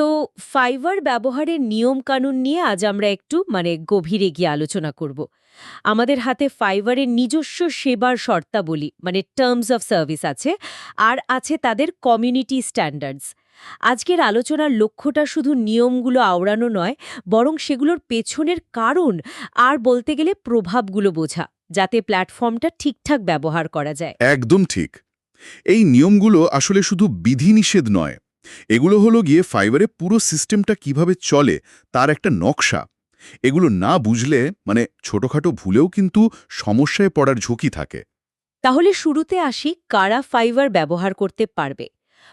তো ফাইবার ব্যবহারের নিয়মকানুন নিয়ে আজ আমরা একটু মানে গভীরে গিয়ে আলোচনা করব। আমাদের হাতে ফাইবারের নিজস্ব সেবার শর্তাবলী মানে টার্মস অফ সার্ভিস আছে, আর আছে তাদের কমিউনিটি স্ট্যান্ডার্ডস আজকের আলোচনার লক্ষ্যটা শুধু নিয়মগুলো আওড়ানো নয়, বরং সেগুলোর পেছনের কারণ আর বলতে গেলে প্রভাবগুলো বোঝা, যাতে প্ল্যাটফর্মটা ঠিকঠাক ব্যবহার করা যায়। একদম ঠিক। এই নিয়মগুলো আসলে শুধু বিধিনিষেধ নয় এগুলো হলো গিয়ে ফাইবারে পুরো সিস্টেমটা কীভাবে চলে তার একটা নকশা। এগুলো না বুঝলে মানে ছোটখাটো ভুলেও কিন্তু সমস্যায় পড়ার ঝুঁকি থাকে। তাহলে শুরুতে আসি কারা ফাইবার ব্যবহার করতে পারবে।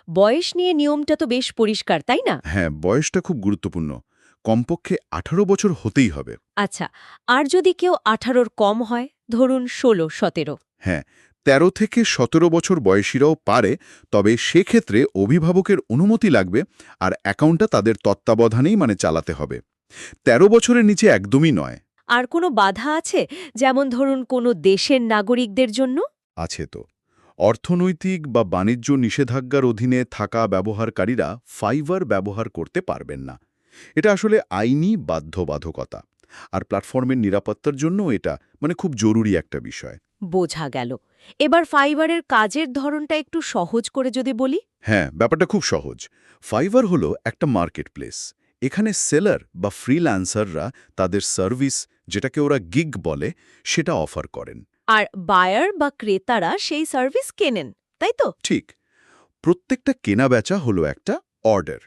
বয়স নিয়ে নিয়মটা তো বেশ পরিষ্কার তাই না? হ্যাঁ বয়সটা খুব গুরুত্বপূর্ণ। কমপক্ষে আঠারো বছর হতেই হবে। আচ্ছা আর যদি কেউ আঠারোর কম হয় ধরুন ষোলো সতেরো। হ্যাঁ ১৩ থেকে সতেরো বছর বয়সীরাও পারে তবে সেক্ষেত্রে অভিভাবকের অনুমতি লাগবে আর অ্যাকাউন্টটা তাদের তত্ত্বাবধানেই মানে চালাতে হবে। ১৩ বছরের নিচে একদমই নয়। আর কোনো বাধা আছে? যেমন ধরুন কোনো দেশের নাগরিকদের জন্য? আছে তো। অর্থনৈতিক বা বাণিজ্য নিষেধাজ্ঞার অধীনে থাকা ব্যবহারকারীরা ফাইবার ব্যবহার করতে পারবেন না। এটা আসলে আইনি বাধ্যবাধকতা। আর প্ল্যাটফর্মের নিরাপত্তার জন্য এটা মানে খুব জরুরি একটা বিষয়। বোঝা গেল। এবার ফাইবারের কাজের ধরনটা একটু সহজ করে যদি বলি। হ্যাঁ ব্যাপারটা খুব সহজ। ফাইবার হলো একটা মার্কেট প্লেস এখানে সেলার বা ফ্রিল্যান্সাররা তাদের সার্ভিস যেটাকে ওরা গিগ বলে সেটা অফার করেন। আর বায়ার বা ক্রেতারা সেই সার্ভিস কেনেন তাই তো? ঠিক। প্রত্যেকটা কেনাবেচা হলো একটা অর্ডার।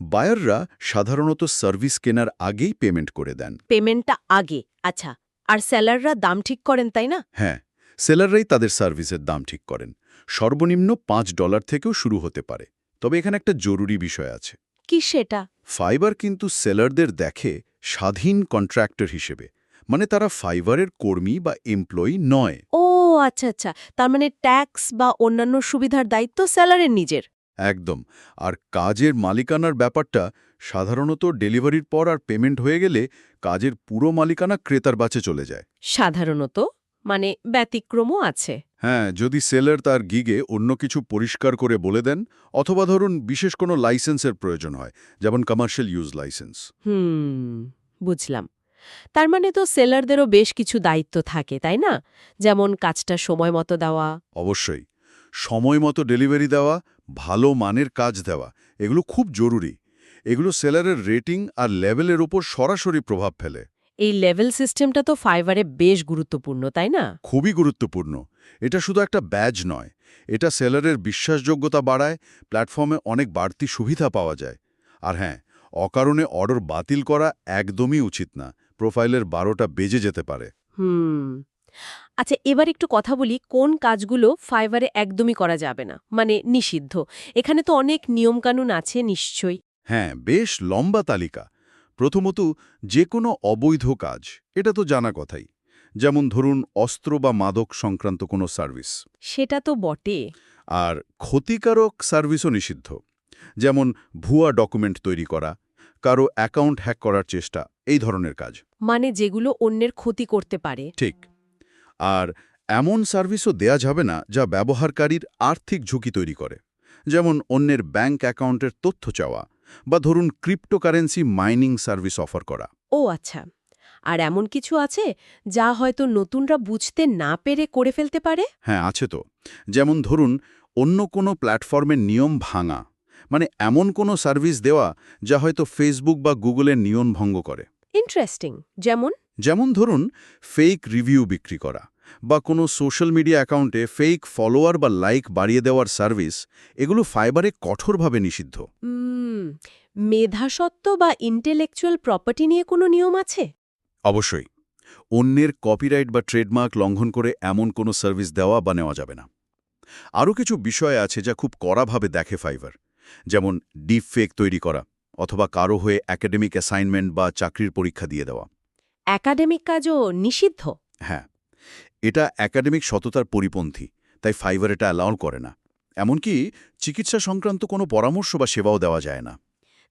বায়াররা সাধারণত সার্ভিস কেনার আগেই পেমেন্ট করে দেন। পেমেন্টটা আগে আচ্ছা। আর সেলাররা দাম ঠিক করেন তাই না? হ্যাঁ সেলাররাই তাদের সার্ভিসের দাম ঠিক করেন। সর্বনিম্ন পাঁচ ডলার থেকেও শুরু হতে পারে। তবে এখানে একটা জরুরি বিষয় আছে। কি সেটা? ফাইবার কিন্তু সেলারদের দেখে স্বাধীন কন্ট্রাক্টর হিসেবে মানে তারা ফাইবারের কর্মী বা এমপ্লয়ি নয়। ও আচ্ছা আচ্ছা। তার মানে ট্যাক্স বা অন্যান্য সুবিধার দায়িত্ব সেলারের নিজের? একদম। আর কাজের মালিকানার ব্যাপারটা সাধারণত ডেলিভারির পর আর পেমেন্ট হয়ে গেলে কাজের পুরো মালিকানা ক্রেতার বাঁচে চলে যায়। সাধারণত? মানে ব্যতিক্রমও আছে? হ্যাঁ যদি সেলার তার গিগে অন্য কিছু পরিষ্কার করে বলে দেন অথবা ধরুন বিশেষ কোনো লাইসেন্সের প্রয়োজন হয় যেমন কমার্শিয়াল ইউজ লাইসেন্স হুম বুঝলাম। তার মানে তো সেলারদেরও বেশ কিছু দায়িত্ব থাকে তাই না? যেমন কাজটা সময় মতো দেওয়া। অবশ্যই। সময় মতো ডেলিভারি দেওয়া ভালো মানের কাজ দেওয়া এগুলো খুব জরুরি। এগুলো সেলারের রেটিং আর লেভেলের ওপর সরাসরি প্রভাব ফেলে। এই লেভেল সিস্টেমটা তো ফাইবারে বেশ গুরুত্বপূর্ণ তাই না? খুবই গুরুত্বপূর্ণ। এটা শুধু একটা ব্যাজ নয় এটা সেলারের বিশ্বাসযোগ্যতা বাড়ায় প্ল্যাটফর্মে অনেক বাড়তি সুবিধা পাওয়া যায়। আর হ্যাঁ অকারণে অর্ডার বাতিল করা একদমই উচিত না প্রোফাইলের বারোটা বেজে যেতে পারে। হুম। আচ্ছা এবার একটু কথা বলি কোন কাজগুলো ফাইবারে একদমই করা যাবে না মানে নিষিদ্ধ? এখানে তো অনেক নিয়মকানুন আছে নিশ্চয়ই। হ্যাঁ বেশ লম্বা তালিকা। প্রথমত যে কোনো অবৈধ কাজ এটা তো জানা কথাই। যেমন ধরুন অস্ত্র বা মাদক সংক্রান্ত কোনো সার্ভিস। সেটা তো বটে। আর ক্ষতিকারক সার্ভিসও নিষিদ্ধ। যেমন ভুয়া ডকুমেন্ট তৈরি করা কারও অ্যাকাউন্ট হ্যাক করার চেষ্টা এই ধরনের কাজ। মানে যেগুলো অন্যের ক্ষতি করতে পারে। ঠিক। আর এমন সার্ভিসও দেয়া যাবে না যা ব্যবহারকারীর আর্থিক ঝুঁকি তৈরি করে। যেমন অন্যের ব্যাংক অ্যাকাউন্টের তথ্য চাওয়া বা ধরুন ক্রিপ্টোকারেন্সি মাইনিং সার্ভিস অফার করা। ও আচ্ছা আর এমন কিছু আছে যা হয়তো নতুনরা বুঝতে না পেরে করে ফেলতে পারে? হ্যাঁ আছে তো। যেমন ধরুন অন্য কোনো প্ল্যাটফর্মের নিয়ম ভাঙা মানে এমন কোনো সার্ভিস দেওয়া যা হয়তো ফেসবুক বা গুগলের নিয়ম ভঙ্গ করে। ইন্টারেস্টিং। যেমন? যেমন ধরুন ফেক রিভিউ বিক্রি করা। বা কোনো সোশ্যাল মিডিয়া অ্যাকাউন্টে ফেক ফলোয়ার বা লাইক বাড়িয়ে দেওয়ার সার্ভিস এগুলো ফাইবারে কঠোরভাবে নিষিদ্ধ। মেধাসত্ত্ব বা ইন্টেলেকচুয়াল প্রপার্টি নিয়ে কোনো নিয়ম আছে? অবশ্যই। অন্যের কপিরাইট বা ট্রেডমার্ক লঙ্ঘন করে এমন কোনো সার্ভিস দেওয়া বা নেওয়া যাবে না। আরও কিছু বিষয় আছে যা খুব কড়াভাবে দেখে ফাইবার যেমন ডিপ ফেক তৈরি করা অথবা কারও হয়ে একাডেমিক অ্যাসাইনমেন্ট বা চাকরির পরীক্ষা দিয়ে দেওয়া। একাডেমিক কাজও নিষিদ্ধ? হ্যাঁ। এটা একাডেমিক সততার পরিপন্থী তাই ফাইবার এটা অ্যালাউ করে না। এমনকি চিকিৎসা সংক্রান্ত কোনো পরামর্শ বা সেবাও দেওয়া যায় না।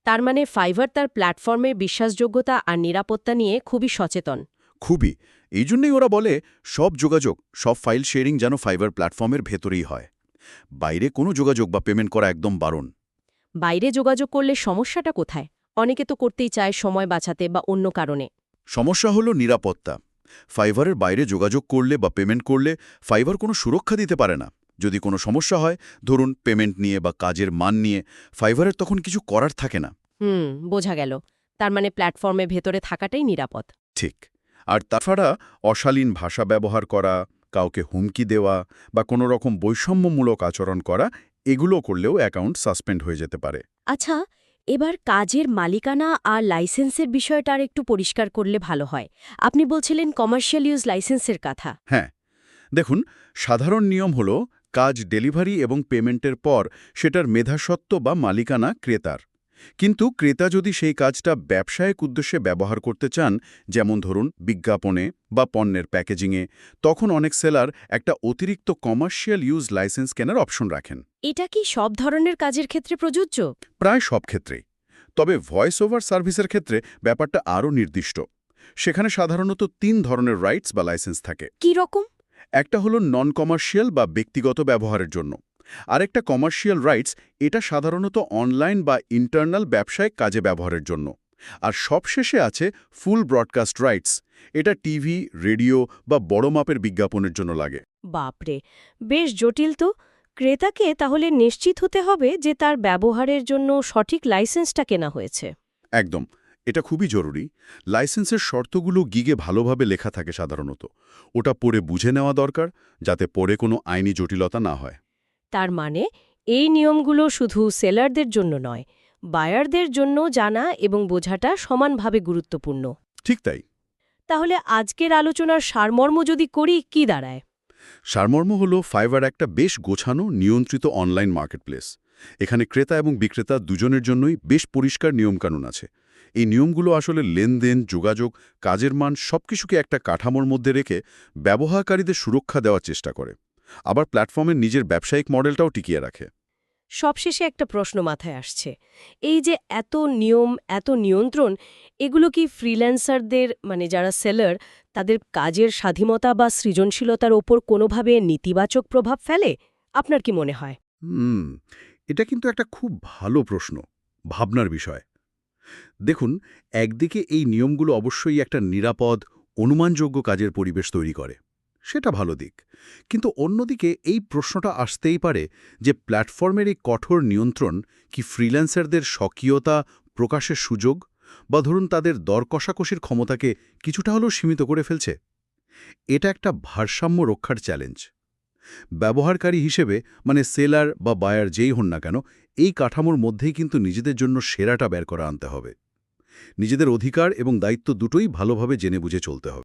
তার মানে ফাইবার তার প্ল্যাটফর্মের বিশ্বাসযোগ্যতা আর নিরাপত্তা নিয়ে খুবই সচেতন। খুবই। এই জন্যই ওরা বলে সব যোগাযোগ সব ফাইল শেয়ারিং যেন ফাইবার প্ল্যাটফর্মের ভেতরেই হয়। বাইরে কোনো যোগাযোগ বা পেমেন্ট করা একদম বারণ। বাইরে যোগাযোগ করলে সমস্যাটা কোথায়? অনেকে তো করতেই চায় সময় বাঁচাতে বা অন্য কারণে। সমস্যা হলো নিরাপত্তা। ফাইবারের বাইরে যোগাযোগ করলে বা পেমেন্ট করলে ফাইবার কোনো সুরক্ষা দিতে পারে না। যদি কোনো সমস্যা হয় ধরুন পেমেন্ট নিয়ে বা কাজের মান নিয়ে ফাইবারের তখন কিছু করার থাকে না। হুম বোঝা গেল। তার মানে প্ল্যাটফর্মে ভেতরে থাকাটাই নিরাপদ। ঠিক। আর তাছাড়া অশালীন ভাষা ব্যবহার করা কাউকে হুমকি দেওয়া বা কোনো রকম বৈষম্যমূলক আচরণ করা এগুলো করলেও অ্যাকাউন্ট সাসপেন্ড হয়ে যেতে পারে। আচ্ছা এবার কাজের মালিকানা আর লাইসেন্সের বিষয়টা আর একটু পরিষ্কার করলে ভালো হয়। আপনি বলছিলেন কমার্শিয়াল ইউজ লাইসেন্সের কথা। হ্যাঁ। দেখুন, সাধারণ নিয়ম হল, কাজ ডেলিভারি এবং পেমেন্টের পর সেটার মেধাসত্ত্ব বা মালিকানা ক্রেতার। কিন্তু ক্রেতা যদি সেই কাজটা ব্যবসায়িক উদ্দেশ্যে ব্যবহার করতে চান যেমন ধরুন বিজ্ঞাপনে বা পণ্যের প্যাকেজিংয়ে তখন অনেক সেলার একটা অতিরিক্ত কমার্শিয়াল ইউজ লাইসেন্স কেনার অপশন রাখেন। এটা কি সব ধরনের কাজের ক্ষেত্রে প্রযোজ্য? প্রায় সব ক্ষেত্রেই তবে ভয়েস ওভার সার্ভিসের ক্ষেত্রে ব্যাপারটা আরও নির্দিষ্ট। সেখানে সাধারণত তিন ধরনের রাইটস বা লাইসেন্স থাকে। কি রকম? একটা হলো নন কমার্শিয়াল বা ব্যক্তিগত ব্যবহারের জন্য। আরেকটা কমার্শিয়াল রাইটস এটা সাধারণত অনলাইন বা ইন্টারনাল ব্যবসায়িক কাজে ব্যবহারের জন্য। আর সবশেষে আছে ফুল ব্রডকাস্ট রাইটস এটা টিভি রেডিও বা বড় মাপের বিজ্ঞাপনের জন্য লাগে। বাপরে বেশ জটিল তো। ক্রেতাকে তাহলে নিশ্চিত হতে হবে যে তার ব্যবহারের জন্য সঠিক লাইসেন্সটা কেনা হয়েছে। একদম এটা খুবই জরুরি। লাইসেন্সের শর্তগুলো গিগে ভালোভাবে লেখা থাকে সাধারণত। ওটা পড়ে বুঝে নেওয়া দরকার যাতে পরে কোনো আইনি জটিলতা না হয়। তার মানে এই নিয়মগুলো শুধু সেলারদের জন্য নয় বায়ারদের জন্য জানা এবং বোঝাটা সমানভাবে গুরুত্বপূর্ণ। ঠিক তাই। তাহলে আজকের আলোচনার সারমর্ম যদি করি কি দাঁড়ায়? সারমর্ম হল ফাইবার একটা বেশ গোছানো নিয়ন্ত্রিত অনলাইন মার্কেটপ্লেস। এখানে ক্রেতা এবং বিক্রেতা দুজনের জন্যই বেশ পরিষ্কার নিয়মকানুন আছে। এই নিয়মগুলো আসলে লেনদেন যোগাযোগ কাজের মান সবকিছুকে একটা কাঠামোর মধ্যে রেখে ব্যবহারকারীদের সুরক্ষা দেওয়ার চেষ্টা করে। আবার প্ল্যাটফর্মের নিজের ব্যবসায়িক মডেলটাও টিকিয়ে রাখে। সবশেষে একটা প্রশ্ন মাথায় আসছে। এই যে এত নিয়ম এত নিয়ন্ত্রণ এগুলো কি ফ্রিল্যান্সারদের মানে যারা সেলার তাদের কাজের স্বাধীনতা বা সৃজনশীলতার ওপর কোনোভাবে নেতিবাচক প্রভাব ফেলে? আপনার কি মনে হয়? হুম এটা কিন্তু একটা খুব ভালো প্রশ্ন ভাবনার বিষয়। দেখুন একদিকে এই নিয়মগুলো অবশ্যই একটা নিরাপদ অনুমানযোগ্য কাজের পরিবেশ তৈরি করে। সেটা ভালো দিক। কিন্তু অন্যদিকে এই প্রশ্নটা আসতেই পারে যে প্ল্যাটফর্মের এই কঠোর নিয়ন্ত্রণ কি ফ্রিল্যান্সারদের স্বকীয়তা, প্রকাশের সুযোগ বা ধরুন তাদের দর কষাকষির ক্ষমতাকে কিছুটা হলেও সীমিত করে ফেলছে? এটা একটা ভারসাম্য রক্ষার চ্যালেঞ্জ। ব্যবহারকারী হিসেবে মানে সেলার বা বায়ার যেই হন না কেন, এই কাঠামোর মধ্যেই কিন্তু নিজেদের জন্য সেরাটা বের করা আনতে হবে। নিজেদের অধিকার এবং দায়িত্ব দুটোই ভালোভাবে জেনে বুঝে চলতে হবে।